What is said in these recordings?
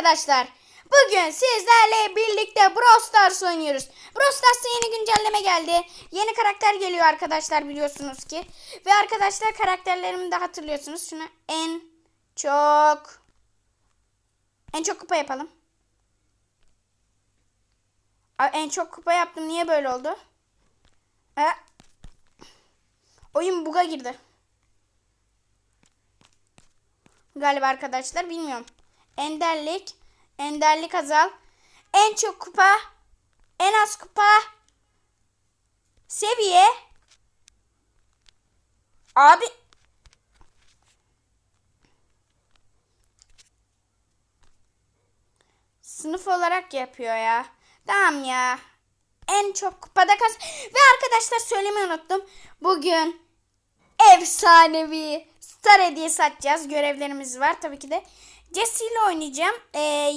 arkadaşlar. Bugün sizlerle birlikte Brawl Stars oynuyoruz. Brawl Stars'ta yeni güncelleme geldi. Yeni karakter geliyor arkadaşlar biliyorsunuz ki. Ve arkadaşlar karakterlerimi de hatırlıyorsunuz. Şuna en çok en çok kupa yapalım. En çok kupa yaptım. Niye böyle oldu? E, oyun buga girdi. Galiba arkadaşlar bilmiyorum. Enderlik, enderlik azal. En çok kupa, en az kupa, seviye. Abi sınıf olarak yapıyor ya. Tamam ya. En çok kupada kas. Ve arkadaşlar söylemeyi unuttum. Bugün efsanevi star hediyesi açacağız. Görevlerimiz var tabii ki de. Jesse ile oynayacağım. Ee,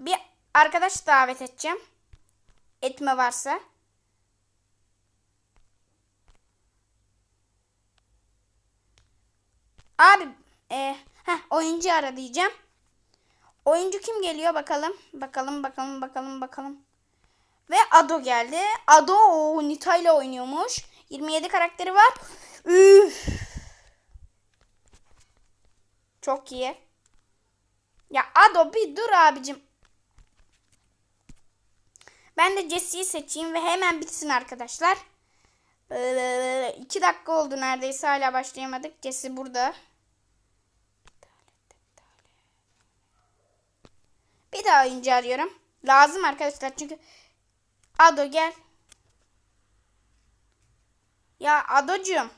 bir arkadaş davet edeceğim. Etme varsa. Abi e, heh, oyuncu ara diyeceğim. Oyuncu kim geliyor bakalım. Bakalım bakalım bakalım bakalım. Ve Ado geldi. Ado o Nita ile oynuyormuş. 27 karakteri var. Üf. Çok iyi. Ya Ado bir dur abicim. Ben de Jesse'yi seçeyim ve hemen bitsin arkadaşlar. Ee, iki dakika oldu neredeyse hala başlayamadık. Jesse burada. Bir daha oyuncu arıyorum. Lazım arkadaşlar çünkü Ado gel. Ya Adocuğum.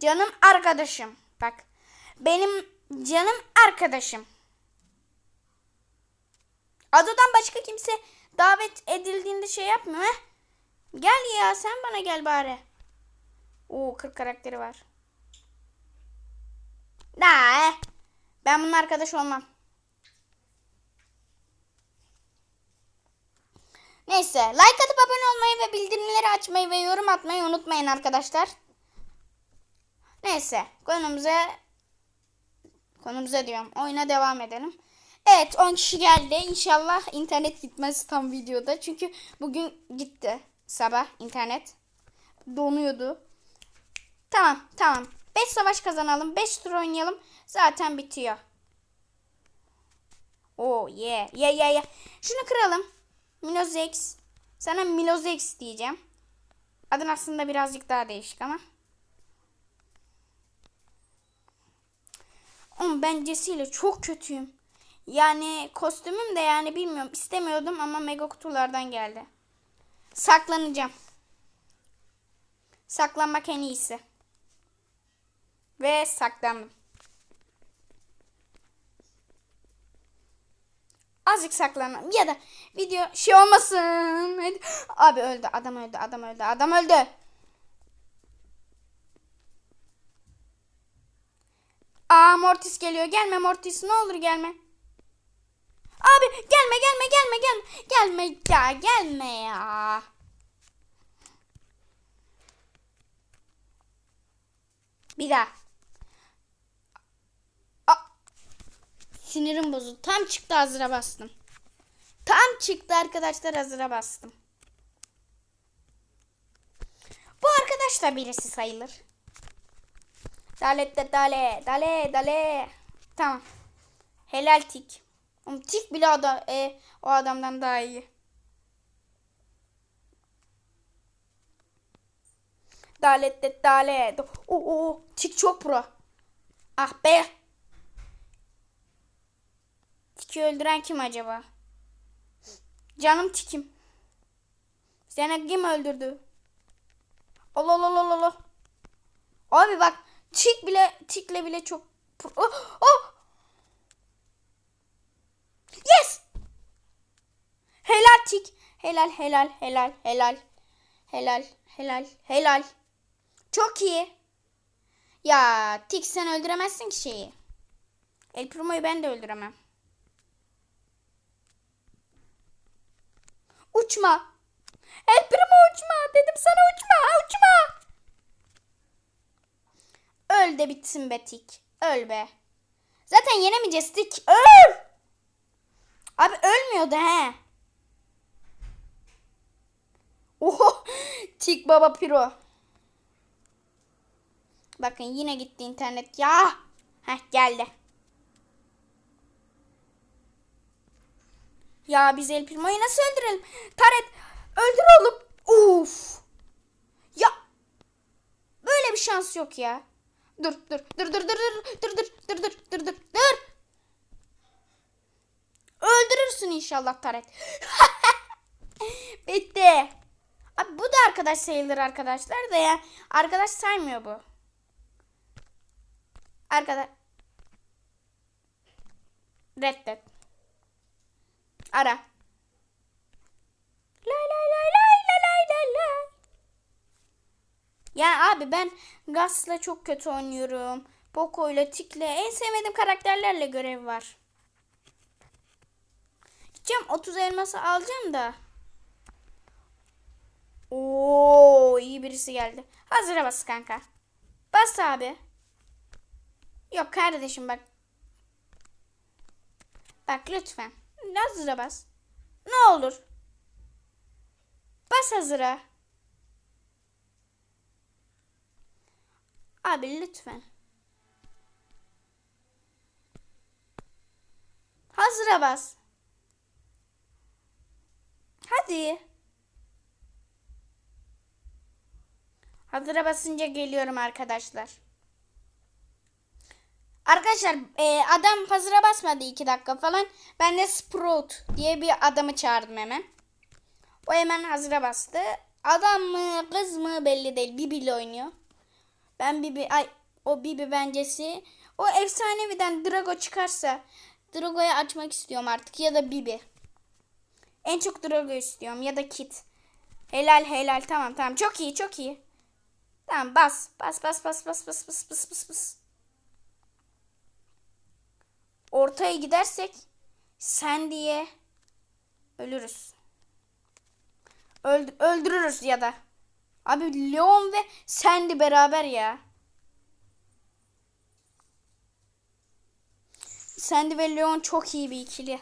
Canım arkadaşım. Bak. Benim canım arkadaşım. Ado'dan başka kimse davet edildiğinde şey yapmıyor. Heh. Gel ya sen bana gel bari. Oo 40 karakteri var. Nah, ben bunun arkadaş olmam. Neyse like atıp abone olmayı ve bildirimleri açmayı ve yorum atmayı unutmayın arkadaşlar. Neyse konumuza konumuza diyorum. Oyuna devam edelim. Evet 10 kişi geldi. İnşallah internet gitmez tam videoda. Çünkü bugün gitti sabah internet. Donuyordu. Tamam tamam. 5 savaş kazanalım. 5 tur oynayalım. Zaten bitiyor. Oh yeah. Yeah yeah yeah. Şunu kıralım. Milozex. Sana Milozex diyeceğim. Adın aslında birazcık daha değişik ama. Oğlum ben Jesse'yle çok kötüyüm. Yani kostümüm de yani bilmiyorum istemiyordum ama mega kutulardan geldi. Saklanacağım. Saklanmak en iyisi. Ve saklandım. Azıcık saklanalım. Ya da video şey olmasın. Hadi. Abi öldü. Adam öldü. Adam öldü. Adam öldü. Aa Mortis geliyor. Gelme Mortis. Ne olur gelme. Abi gelme gelme gelme gelme. Gelme ya gelme ya. Bir daha. Aa, sinirim bozuldu. Tam çıktı hazıra bastım. Tam çıktı arkadaşlar hazıra bastım. Bu arkadaş da birisi sayılır. Dale de dale dale dale. Tamam. Helal tik. Oğlum tik bile o, da, e, o adamdan daha iyi. Dale de dale. Oo, oo, tik çok pro. Ah be. Tiki öldüren kim acaba? Canım tikim. Seni kim öldürdü? Allah Allah Allah Allah. Abi bak tik bile tikle bile çok oh, oh. Yes. Helal tik. Helal helal helal helal. Helal helal helal. Çok iyi. Ya tik sen öldüremezsin ki şeyi. El Primo'yu ben de öldüremem. Uçma. El Primo uçma. Dedim sana uçma. Uçma. De bitsin be tik. Öl be. Zaten yenemeyeceğiz tik. Öl. Abi ölmüyordu he. Oho. Tik baba piro. Bakın yine gitti internet. Ya. Heh geldi. Ya biz El Primo'yu nasıl öldürelim? Taret öldür oğlum. Uf. Ya. Böyle bir şans yok ya. Dur dur dur dur dur dur dur dur dur dur dur dur. Öldürürsün inşallah Taret. Bitti. Abi bu da arkadaş sayılır arkadaşlar da ya. Arkadaş saymıyor bu. Arkadaş. Reddet. Ara. Ya abi ben Gas'la çok kötü oynuyorum. Poco ile Tik'le en sevmediğim karakterlerle görev var. Gideceğim 30 elması alacağım da. Oo iyi birisi geldi. Hazıra bas kanka. Bas abi. Yok kardeşim bak. Bak lütfen. Hazıra bas. Ne olur. Bas hazıra. Abi lütfen. Hazıra bas. Hadi. Hazıra basınca geliyorum arkadaşlar. Arkadaşlar e, adam hazıra basmadı iki dakika falan. Ben de Sprout diye bir adamı çağırdım hemen. O hemen hazıra bastı. Adam mı kız mı belli değil. Bibi ile oynuyor. Ben Bibi ay o Bibi bencesi. O efsaneviden Drago çıkarsa Drago'yu açmak istiyorum artık ya da Bibi. En çok Drago istiyorum ya da Kit. Helal helal tamam tamam çok iyi çok iyi. Tamam bas bas bas bas bas bas bas bas bas bas. Ortaya gidersek sen diye ölürüz. Öld öldürürüz ya da. Abi Leon ve Sandy beraber ya. Sandy ve Leon çok iyi bir ikili.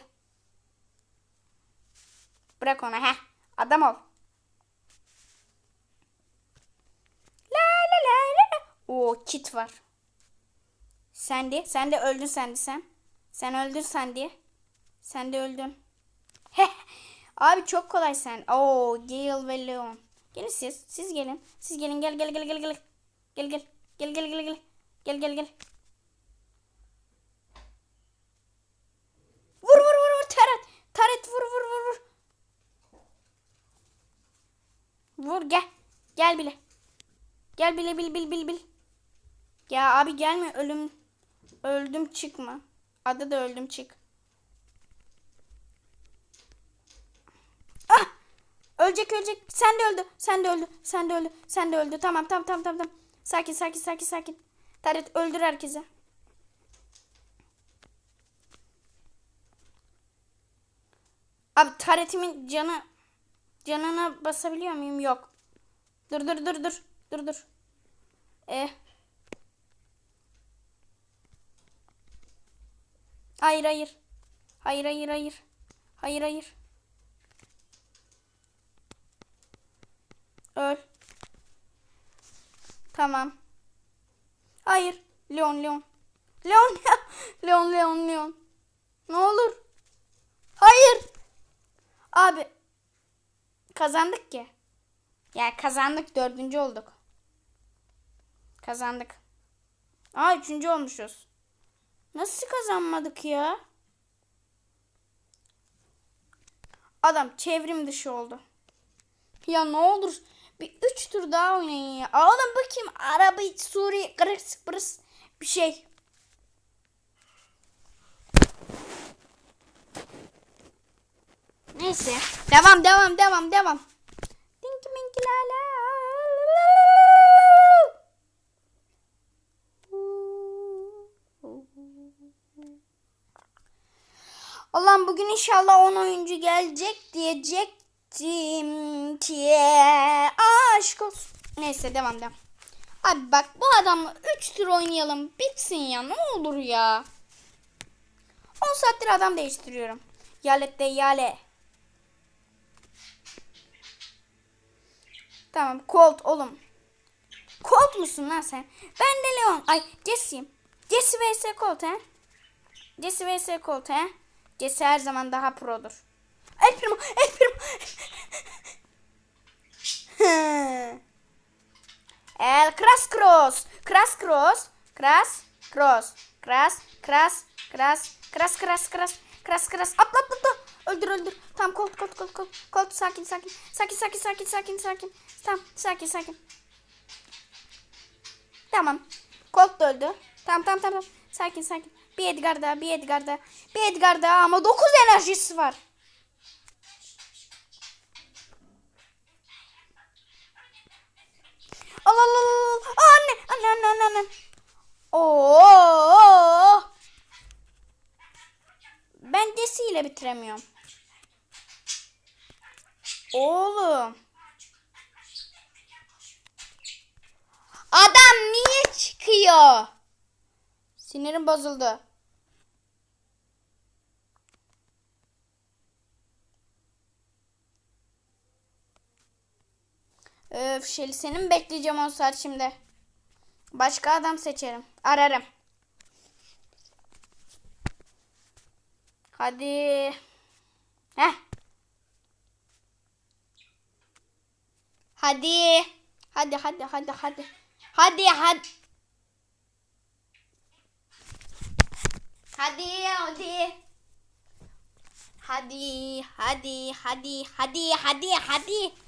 Bırak onu he. Adam ol. La la la la. Oo kit var. Sandy, sen de öldün Sandy sen. Sen öldün Sandy. Sen de öldün. Heh. Abi çok kolay sen. Oo Gale ve Leon. Gelin siz. Siz gelin. Siz gelin. Gel gel gel gel gel. Gel gel. Gel gel gel gel. Gel gel gel. Vur vur vur vur Taret. Taret vur vur vur vur. Vur gel. Gel bile. Gel bile bil bil bil bil. Ya abi gelme ölüm. Öldüm çıkma. Adı da öldüm çık. Ah! Ölecek ölecek. Sen de öldü. Sen de öldü. Sen de öldü. Sen de öldü. Tamam tamam tamam tamam. Sakin sakin sakin sakin. Taret öldür herkese. Abi taretimin canı canına basabiliyor muyum? Yok. Dur dur dur dur. Dur dur. Eh. Hayır hayır. Hayır hayır hayır. Hayır hayır. Öl. Tamam. Hayır. Leon Leon. Leon Leon Leon Leon. Ne olur. Hayır. Abi. Kazandık ki. Ya kazandık dördüncü olduk. Kazandık. Aa üçüncü olmuşuz. Nasıl kazanmadık ya? Adam çevrim dışı oldu. Ya ne olur bir üç tur daha oynayın ya. Oğlum bakayım araba Suriye kırıs pırıs bir şey. Neyse. Devam devam devam devam. Dinky minky la la. Allah'ım bugün inşallah 10 oyuncu gelecek diyecektim ki aşk olsun. Neyse devam devam. Abi bak bu adamla 3 tur oynayalım bitsin ya ne olur ya. 10 saattir adam değiştiriyorum. Yalet de yale. Tamam Colt oğlum. Colt musun lan sen? Ben de Leon. Ay Jesse'yim. Jesse vs Colt he? Jesse vs Colt he? Jesse her zaman daha produr. El Primo, El Primo. El Crash Cross. Crash Cross. Crash Cross. Crash, Crash, Crash, Crash, Crash, Crash, Crash, Crash. Atla atla atla. Öldür öldür. Tamam Colt Colt Colt Colt. Colt sakin sakin. Sakin sakin sakin sakin sakin. Tamam sakin sakin. Tamam. Colt da öldü. Tamam tamam tamam. Sakin sakin. Bir Edgar daha bir Edgar daha. Bir Edgar daha ama 9 enerjisi var. Al al al Anne anne anne anne anne. Oo. Ben Jesse ile bitiremiyorum. Oğlum. Adam niye çıkıyor? Sinirim bozuldu. Öf Şeli seni mi bekleyeceğim 10 saat şimdi? Başka adam seçerim. Ararım. Hadi. Heh. Hadi. Hadi hadi hadi hadi. Hadi hadi. Hadi hadi. Hadi hadi hadi hadi hadi hadi.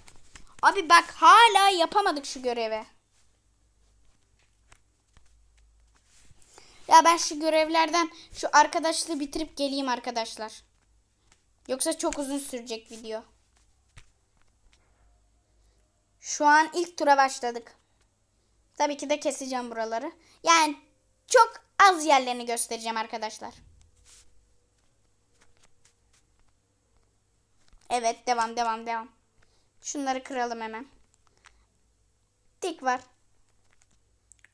Abi bak hala yapamadık şu görevi. Ya ben şu görevlerden şu arkadaşlığı bitirip geleyim arkadaşlar. Yoksa çok uzun sürecek video. Şu an ilk tura başladık. Tabii ki de keseceğim buraları. Yani çok az yerlerini göstereceğim arkadaşlar. Evet devam devam devam. Şunları kıralım hemen. Tik var.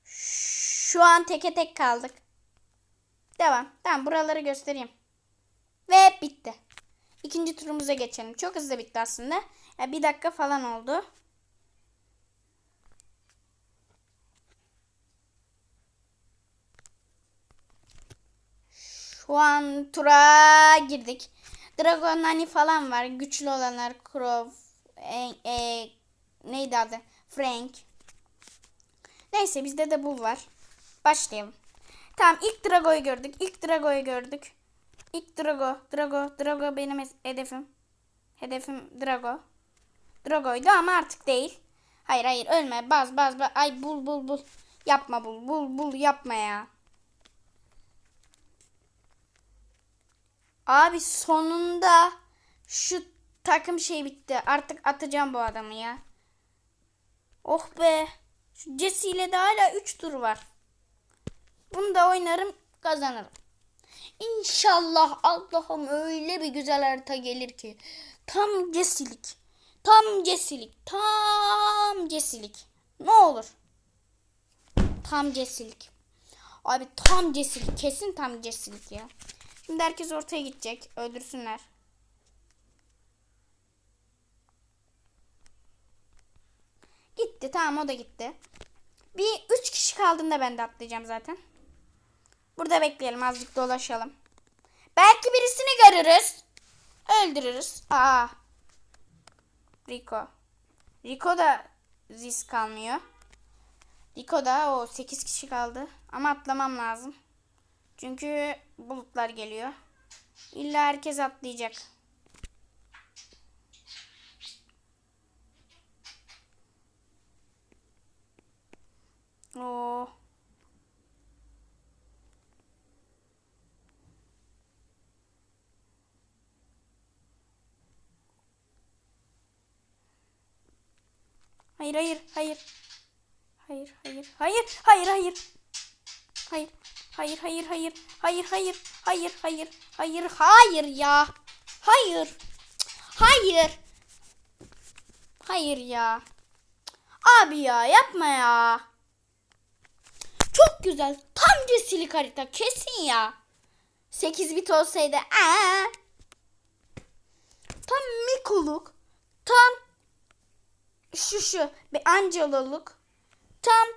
Şu an teke tek kaldık. Devam. Tamam buraları göstereyim. Ve bitti. İkinci turumuza geçelim. Çok hızlı bitti aslında. Ya bir dakika falan oldu. Şu an tura girdik. Dragon Nani falan var. Güçlü olanlar. Crow. E, e, neydi adı? Frank. Neyse bizde de bu var. Başlayalım. Tamam ilk Drago'yu gördük. İlk Drago'yu gördük. İlk Drago. Drago. Drago benim hedefim. Hedefim Drago. Drago'ydu ama artık değil. Hayır hayır ölme. Baz baz baz. Ay bul bul bul. Yapma bul bul bul yapma ya. Abi sonunda şu takım şey bitti. Artık atacağım bu adamı ya. Oh be. Şu Jesse ile de hala 3 tur var. Bunu da oynarım kazanırım. İnşallah Allah'ım öyle bir güzel harita gelir ki. Tam Jesse'lik. Tam Jesse'lik. Tam Jesse'lik. Ne olur. Tam Jesse'lik. Abi tam Jesse'lik. Kesin tam Jesse'lik ya. Şimdi herkes ortaya gidecek. Öldürsünler. Gitti. Tamam o da gitti. Bir üç kişi kaldığında ben de atlayacağım zaten. Burada bekleyelim. Azıcık dolaşalım. Belki birisini görürüz. Öldürürüz. Aa. Rico. Rico da risk kalmıyor. Rico da o 8 kişi kaldı. Ama atlamam lazım. Çünkü bulutlar geliyor. İlla herkes atlayacak. Oo. Hayır hayır hayır. Hayır hayır hayır hayır hayır. Hayır. Hayır hayır hayır. Hayır hayır. Hayır hayır. Hayır hayır ya. Hayır. Hayır. Hayır ya. Abi ya yapma ya. Çok güzel. Tam cesilik harita. Kesin ya. 8 bit olsaydı. Aa. tam Mikuluk, tam şu şu bir Angeloluk, tam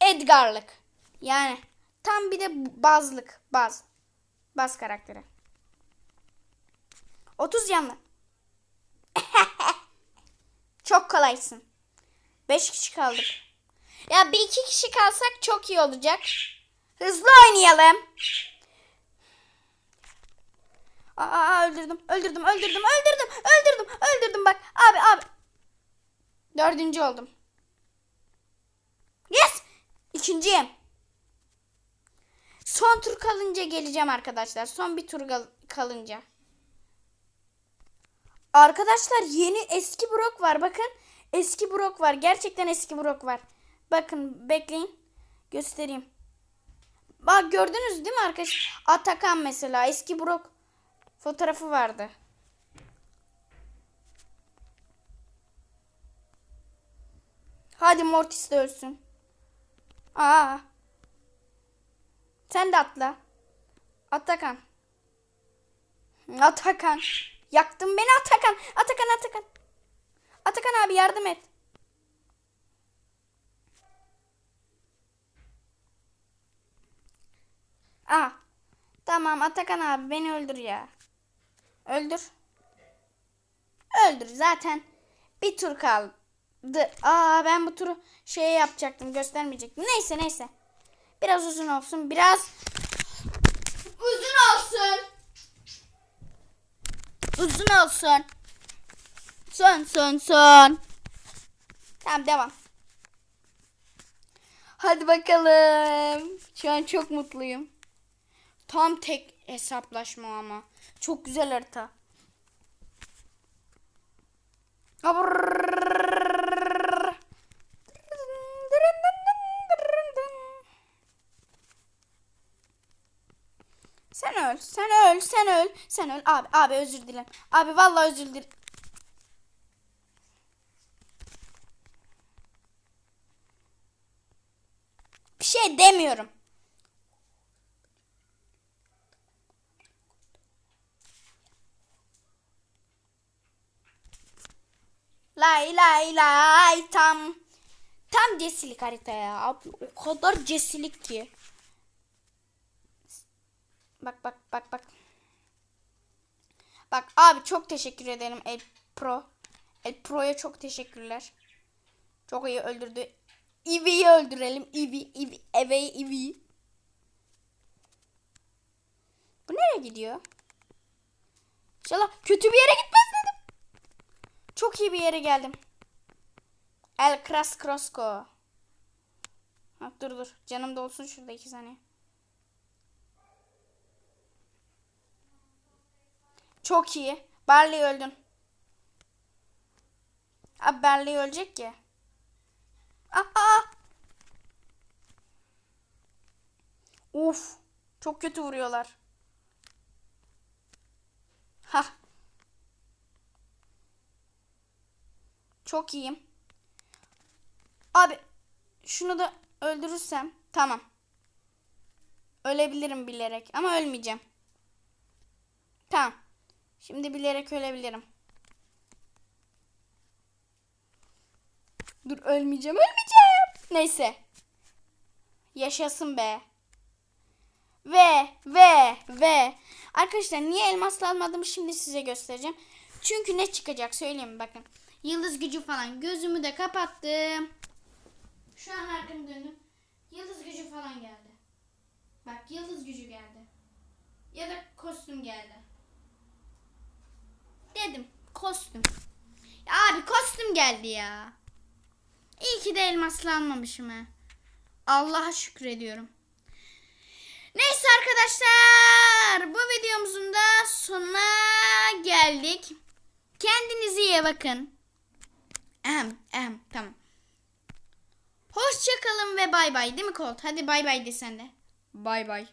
Edgar'lık. Yani tam bir de bazlık, baz. Baz karakteri. 30 yanlı. Çok kolaysın. 5 kişi kaldık. Ya bir iki kişi kalsak çok iyi olacak. Hızlı oynayalım. Aa öldürdüm, öldürdüm, öldürdüm, öldürdüm, öldürdüm, öldürdüm bak. Abi, abi. Dördüncü oldum. Yes! İkinciyim. Son tur kalınca geleceğim arkadaşlar. Son bir tur kalınca. Arkadaşlar yeni eski Brock var. Bakın eski Brock var. Gerçekten eski Brock var. Bakın bekleyin. Göstereyim. Bak gördünüz değil mi arkadaşlar? Atakan mesela eski Brock fotoğrafı vardı. Hadi Mortis de ölsün. Aa. Sen de atla. Atakan. Atakan. Yaktın beni Atakan. Atakan Atakan. Atakan abi yardım et. Aa. Tamam Atakan abi beni öldür ya. Öldür. Öldür zaten. Bir tur kaldı. Aa ben bu turu şey yapacaktım göstermeyecektim. Neyse neyse. Biraz uzun olsun. Biraz uzun olsun. Uzun olsun. Son son son. Tamam devam. Hadi bakalım. Şu an çok mutluyum. Tam tek hesaplaşma ama. Çok güzel harita. Sen öl, sen öl, sen öl, sen öl. Abi, abi özür dilerim. Abi vallahi özür dilerim. Bir şey demiyorum. Lay lay lay tam. Tam cesilik harita. Abi o kadar cesilik ki. Bak bak bak bak. Bak abi çok teşekkür ederim El Pro. El Pro'ya çok teşekkürler. Çok iyi öldürdü. Eevee'yi öldürelim. Eevee, Eevee, Eevee, Eevee. Bu nereye gidiyor? İnşallah kötü bir yere gitmez. Çok iyi bir yere geldim. El Kras Krosko. Ha, dur dur. Canım da olsun şurada iki saniye. Çok iyi. Barley öldün. Abi Barley ölecek ki. Aa, aa. Uf. Çok kötü vuruyorlar. Ha. Çok iyiyim. Abi şunu da öldürürsem tamam. Ölebilirim bilerek ama ölmeyeceğim. Tamam. Şimdi bilerek ölebilirim. Dur ölmeyeceğim ölmeyeceğim. Neyse. Yaşasın be. Ve ve ve. Arkadaşlar niye elmasla almadım şimdi size göstereceğim. Çünkü ne çıkacak söyleyeyim bakın. Yıldız gücü falan. Gözümü de kapattım. Şu an arkamı döndüm. Yıldız gücü falan geldi. Bak yıldız gücü geldi. Ya da kostüm geldi. Dedim kostüm. Ya abi kostüm geldi ya. İyi ki de elmasla almamışım ha. Allah'a şükrediyorum. Neyse arkadaşlar bu videomuzun da sonuna geldik. Kendinize iyi bakın. Ahem, ahem, tamam. Hoşçakalın ve bay bay değil mi Colt? Hadi bay bay de sen de. Bay bay.